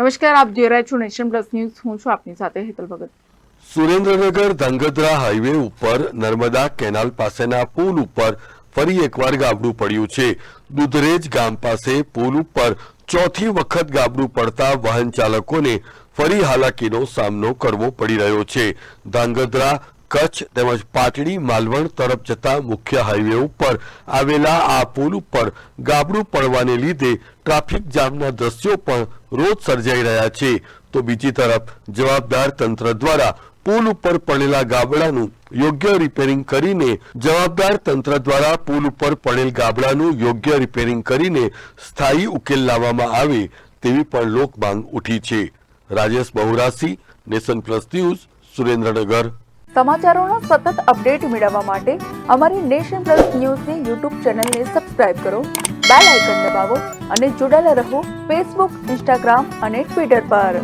નમસ્કાર, આપ જોઈ રહ્યા છો નેશન પ્લસ ન્યૂઝ. હું છું આપની સાથે હેતલ ભગત. સુરેન્દ્રનગર ધાંગધ્રા હાઈવે ઉપર, નર્મદા કેનાલ પાસેના પુલ ઉપર ફરી એકવાર ગાબડું પડ્યું છે. દુધરેજ ગામ પાસે પુલ ઉપર ચોથી વખત ગાબડું પડતા વાહન ચાલકોને ફરી હાલાકીનો સામનો કરવો પડી રહ્યો છે. ધાંગધ્રા કચ્છ તેમજ પાટડી, માલવણ તરફ જતા મુખ્ય હાઈવે ઉપર આવેલા આ પુલ ઉપર ગાબડું પડવાને લીધે ટ્રાફિક જામના દ્રશ્યો પણ રોજ સર્જાઈ રહ્યા છે. તો બીજી તરફ જવાબદાર તંત્ર દ્વારા પુલ ઉપર પડેલા ગાબડાનું યોગ્ય રિપેરિંગ કરીને જવાબદાર તંત્ર દ્વારા પુલ ઉપર પડેલ ગાબડાનું યોગ્ય રિપેરિંગ કરીને સ્થાયી ઉકેલ લાવવામાં આવે તેવી પણ લોક માંગ ઉઠી છે. Rajesh Bahurasi Nation Plus News, Surendranagar. સમાચારોના સતત અપડેટ મેળવવા માટે અમારી નેશન પ્લસ ન્યૂઝની યુટ્યુબ ચેનલને સબસ્ક્રાઇબ કરો, બેલ આઇકન દબાવો અને જોડાયેલા રહો ફેસબુક, ઇન્સ્ટાગ્રામ અને ટ્વિટર પર.